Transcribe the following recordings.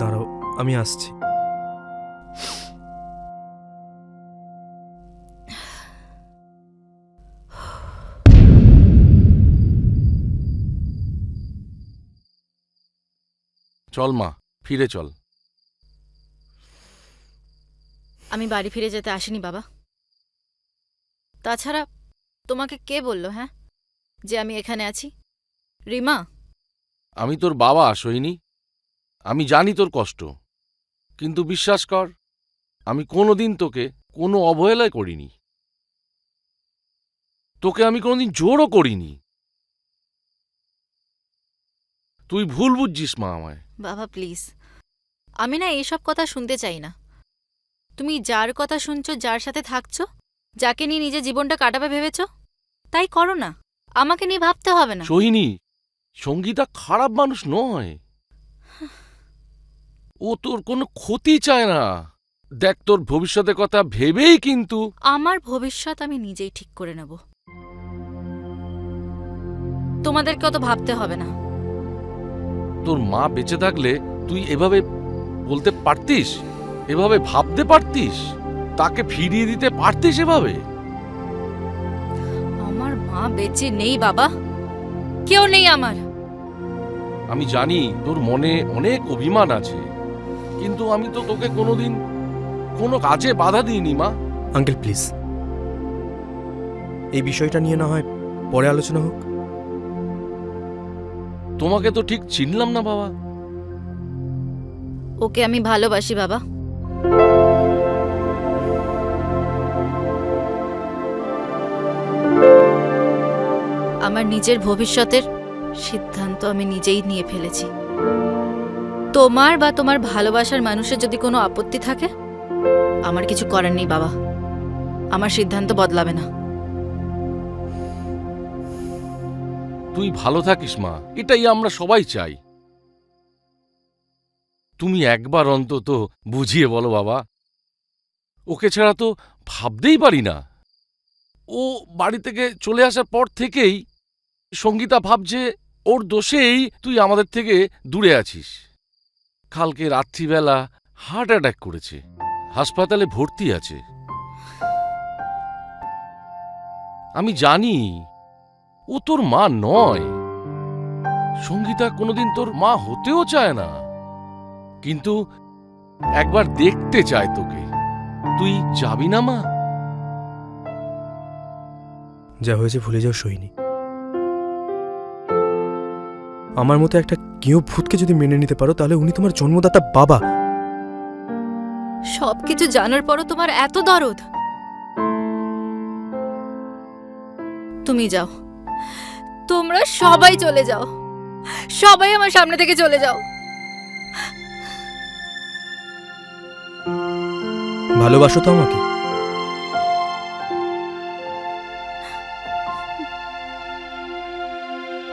দাঁড়াও আমি আসছি। চল মা ফিরে চল। আমি বাড়ি ফিরে যেতে আসিনি বাবা। তাছাড়া তোমাকে কে বলল হ্যাঁ যে আমি এখানে আছি? রিমা? আমি তোর বাবা সইনি আমি জানি তোর কষ্ট কিন্তু বিশ্বাস কর আমি কোনোদিন তোকে কোনো অবহেলায় করিনি। তোকে আমি কোনোদিন জোরও করিনি। তুই ভুল বুঝছিস মা আমায়। বাবা প্লিজ আমি না এইসব কথা শুনতে চাই না। তুমি যার কথা শুনছো যার সাথে থাকছো যাকে নিয়ে নিজের জীবনটা কাটাবে ভেবেছো তাই করো না। আমাকে নিয়ে ভাবতে হবে না। সোহিনী সঙ্গীতা খারাপ মানুষ নয়। ও তোর কোনো ক্ষতি চায় না। দেখ তোর ভবিষ্যতের কথা ভেবেই কিন্তু। আমার ভবিষ্যৎ আমি নিজেই ঠিক করে নেব। তোমাদেরকে অত ভাবতে হবে না। তোর মা বেঁচে থাকলে তুই এভাবে বলতে পারতিস? এভাবে ভাবতে পারতিস? তাকে ফিরিয়ে দিতে পারতিস এভাবে? আমার মা বেঁচে নেই বাবা। কেউ নেই আমার। আমি জানি তোর মনে অনেক অভিমান আছে। কিন্তু আমি তো তোকে কোনোদিন কোনো কাজে বাধা দিইনি মা। Uncle please. এই বিষয়টা নিয়ে না হয় পরে আলোচনা হোক। তোমাকে তো ঠিক চিনলাম না বাবা। ওকে আমি ভালোবাসি বাবা। আমার নিজের ভবিষ্যতের সিদ্ধান্ত আমি নিজেই নিয়ে ফেলেছি। তোমার বা তোমার ভালোবাসার মানুষের যদি কোনো আপত্তি থাকে? আমার কিছু করার নেই, বাবা। আমার সিদ্ধান্ত বদলাবে না। তুই ভালো থাকিস, মা। এটাই আমরা সবাই চাই। তুমি একবার অন্তত বুঝিয়ে বলো, বাবা। ওকে ছাড়া তো ভাবতেই পারি না। ও বাড়ি থেকে চলে আসার পর থেকেই সঙ্গীতা ভাবছে, ওর দোষেই তুই আমাদের থেকে দূরে আছিস। কালকে রাত্রিবেলা হার্ট অ্যাটাক করেছে। হাসপাতালে ভর্তি আছে। আমি জানি, ও তোর মা নয়। সঙ্গীতা কোনোদিন তোর মা হতেও চায় না। কিন্তু একবার দেখতে চায় তোকে। তুই যাবি না, মা? যা হয়েছে ভুলে যাও সইনি আমার মতো একটা কেউ ভূতকে যদি মেনে নিতে পারো তাহলে উনি তোমার জন্মদাতা বাবা। সবকিছু জানার পরও তোমার এত দরদ। তুমি যাও। তোমরা সবাই চলে যাও। সবাই আমার সামনে থেকে চলে যাও। ভালোবাসো তো আমাকে।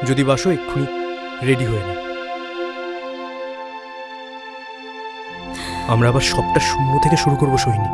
যদি বাসো এক্ষুনি। রেডি হয়ে না। আমরা আবার সবটা শূন্য থেকে শুরু করব সৈনী